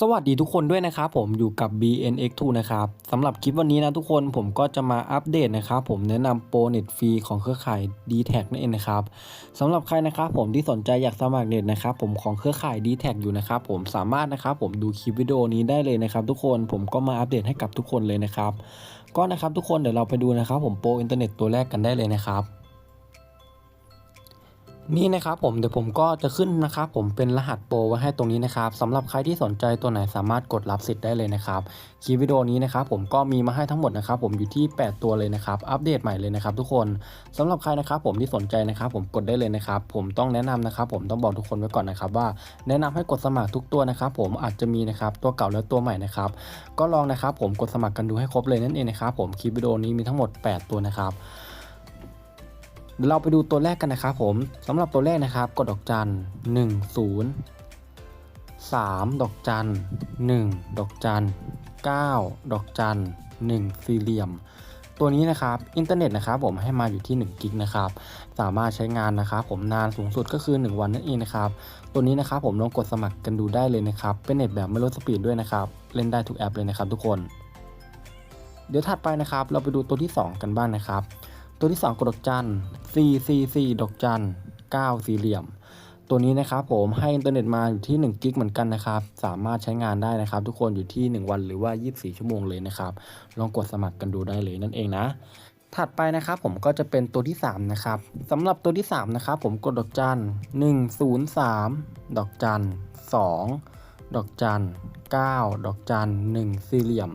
สวัสดีทุกคนด้วยนะครับผมอยู่กับ BNX2 นะครับสำหรับคลิปวันนี้นะทุกคนผมก็จะมาอัปเดตนะครับผมแนะนำโปรเน็ตฟรีของเครือข่าย d t แทนั่นเองนะครับสำหรับใครนะครับผมที่สนใจอยากสมัครเน็ตนะครับผมของเครือข่าย d t แทอยู่นะครับผมสามารถนะครับผมดูคลิปวิดีโอนี้ได้เลยนะครับทุกคนผมก็มาอัปเดตให้กับทุกคนเลยนะครับก็นะครับทุกคนเดี๋ยวเราไปดูนะครับผมโปรอินเทอร์เน็ตตัวแรกกันได้เลยนะครับ นี่นะครับผมเดี๋ยวผมก็จะขึ้นนะครับผมเป็นรหัสโปรไว้ให้ตรงนี้นะครับสำหรับใครที่สนใจตัวไหนสามารถกดรับสิทธิ์ได้เลยนะครับคลิปวิดีโอนี้นะครับผมก็มีมาให้ทั้งหมดนะครับผมอยู่ที่ 8 ตัวเลยนะครับอัปเดตใหม่เลยนะครับทุกคนสำหรับใครนะครับผมที่สนใจนะครับผมกดได้เลยนะครับผมต้องแนะนำนะครับผมต้องบอกทุกคนไว้ก่อนนะครับว่า แนะนำให้กดสมัครทุกตัวนะครับผมอาจจะมีนะครับตัวเก่าและตัวใหม่นะครับก็ลองนะครับผมกดสมัครกันดูให้ครบเลยนั่นเองนะครับผมคลิปวิดีโอนี้มีทั้งหมด 8 ตัวนะครับ เดี๋ยวเราไปดูตัวแรกกันนะครับผมสำหรับตัวแรกนะครับกดดอกจันหนึ่งศูนย์สามดอกจันหนึ่งดอกจันเก้าดอกจันหนึ่งสี่เหลี่ยม ตัวนี้นะครับอินเทอร์เน็ตนะครับผมให้มาอยู่ที่1กิกนะครับสามารถใช้งานนะครับผมนานสูงสุดก็คือ 1 วันนั่นเองนะครับตัวนี้นะครับผมลองกดสมัครกันดูได้เลยนะครับเป็นเน็ตแบบไม่ลดสปีดด้วยนะครับเล่นได้ทุกแอปเลยนะครับทุกคน เดี๋ยวถัดไปนะครับเราไปดูตัวที่ 2 กันบ้างนะครับ ตัวที่ 2กดดอกจัน 4 4 4 ดอกจัน 9 สี่เหลี่ยม ตัวนี้นะครับผมให้อินเทอร์เน็ตมาอยู่ที่1กิกเหมือนกันนะครับ สามารถใช้งานได้นะครับ ทุกคนอยู่ที่ 1 วันหรือว่า 24 ชั่วโมงเลยนะครับ ลองกดสมัครกันดูได้เลยนั่นเองนะถัดไปนะครับผมก็จะเป็นตัวที่ 3 นะครับสำหรับตัวที่ 3 นะครับผมกดดอกจัน 103 ดอกจัน 2 ดอกจัน 9 ดอกจัน 1 สี่เหลี่ยม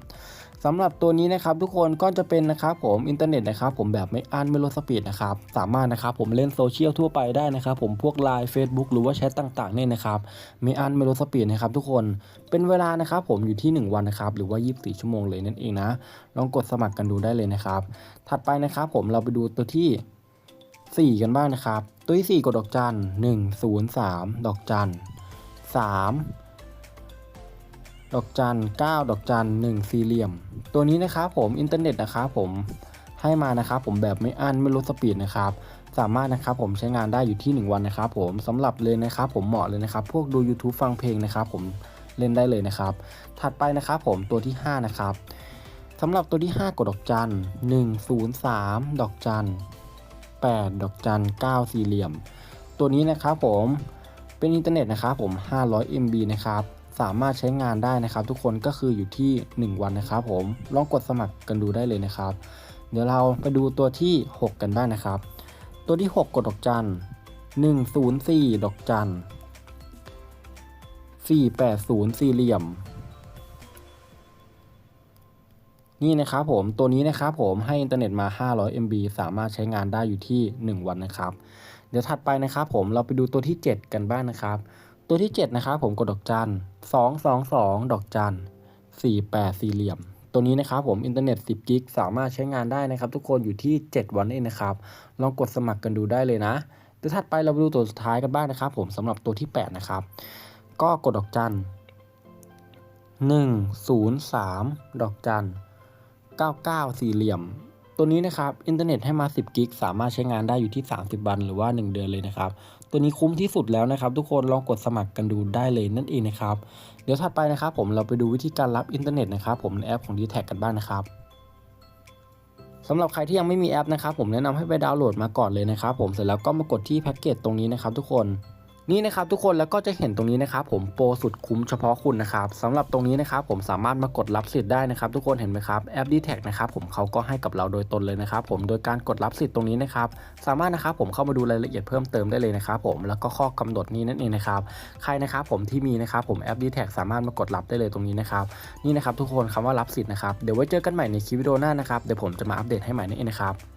สำหรับตัวนี้นะครับทุกคนก็จะเป็นนะครับผมอินเทอร์เน็ตนะครับผมแบบไม่อั้นไม่ลดสปีดนะครับสามารถนะครับผมเล่นโซเชียลทั่วไปได้นะครับผมพวก Line Facebook หรือว่าแชทต่างๆเนี่ยนะครับไม่อั้นไม่ลดสปีดนะครับทุกคนเป็นเวลานะครับผมอยู่ที่ 1 วันนะครับหรือว่า 24 ชั่วโมงเลยนั่นเองนะลองกดสมัครกันดูได้เลยนะครับ ถัดไปนะครับผมเราไปดูตัวที่ 4 กันบ้างนะครับ ตัวที่ 4กดดอกจัน103 ดอกจัน3 ดอกจัน 9 ดอกจัน 1 สี่เหลี่ยม ตัวนี้นะครับผมอินเทอร์เน็ตนะครับผมให้มานะครับผมแบบไม่อั้นไม่ลดสปีดนะครับสามารถนะครับผมใช้งานได้อยู่ที่ 1 วันนะครับผมสำหรับเลยนะครับผมเหมาะเลยนะครับ พวกดู YouTube ฟังเพลงนะครับผมเล่นได้เลยนะครับ ถัดไปนะครับผมตัวที่ 5 นะครับสำหรับตัวที่ 5กดดอกจัน 103 ดอกจัน 8 ดอกจัน 9 สี่เหลี่ยม ตัวนี้นะครับผมเป็นอินเทอร์เน็ตนะครับผม 500 MB นะครับ สามารถใช้งานได้นะครับ ทุกคนก็คืออยู่ที่ 1 วันนะครับ ผมลองกดสมัครกันดูได้เลยนะครับ เดี๋ยวเราไปดูตัวที่ 6 กันบ้างนะครับ ตัวที่ 6 กดดอกจัน104 ดอกจัน480 สี่เหลี่ยม นี่นะครับผมตัวนี้นะครับผมให้อินเทอร์เน็ตมา 500 MB สามารถใช้งานได้อยู่ที่ 1 วันนะครับ เดี๋ยวถัดไปนะครับผมเราไปดูตัวที่ 7 กันบ้างนะครับ ตัวที่ 7 นะครับผมกดดอกจัน222ดอกจัน48สี่เหลี่ยม ตัวนี้นะครับผมอินเทอร์เน็ต 10 กิกสามารถใช้งานได้นะครับ ทุกคนอยู่ที่ 7 วันเองนะครับ ลองกดสมัครกันดูได้เลยนะเดี๋ยวถัดไปเราไปดูตัวสุดท้ายกันบ้างนะครับ ผมสำหรับตัวที่ 8 นะครับ ก็กดดอกจัน103 ดอกจัน 99 สี่เหลี่ยม ตัวนี้นะครับอินเทอร์เน็ตให้มา 10 กิกสามารถใช้งานได้อยู่ที่ 30 วันหรือว่า 1 เดือนเลยนะครับ ตัวนี้คุ้มที่สุดแล้วนะครับ ทุกคนลองกดสมัครกันดูได้เลยนั่นเองนะครับ เดี๋ยวถัดไปนะครับ ผมเราไปดูวิธีการรับอินเทอร์เน็ตนะครับผมในแอปของ d t แทกันบ้างนะครับสำหรับใครที่ยังไม่มีแอปนะครับผมแนะนำให้ไปดาวน์โหลดมาก่อนเลยนะครับผมเสร็จแล้วก็มากดที่แพ็กเกจตรงนี้นะครับทุกคน นี่นะครับทุกคนแล้วก็จะเห็นตรงนี้นะครับผมโปรสุดคุ้มเฉพาะคุณนะครับสำหรับตรงนี้นะครับผมสามารถมากดรับสิทธิ์ได้นะครับทุกคนเห็นไหมครับแอป d t แท็นะครับผมเขาก็ให้กับเราโดยตนเลยนะครับผมโดยการกดรับสิทธิ์ตรงนี้นะครับสามารถนะครับผมเข้ามาดูรายละเอียดเพิ่มเติมได้เลยนะครับผมแล้วก็ข้อกำหนดนี้นั่นเองนะครับใครนะครับผมที่มีนะครับผมแอป d t แท็สามารถมากดรับได้เลยตรงนี้นะครับนี่นะครับทุกคนคำว่ารับสิทธิ์นะครับเดี๋ยวไว้เจอกันใหม่ในคลิปวิดีโอหน้านะครับเดี๋ยวผมจะมาอัปเดตให้ใหม่นั่นเองนะครับ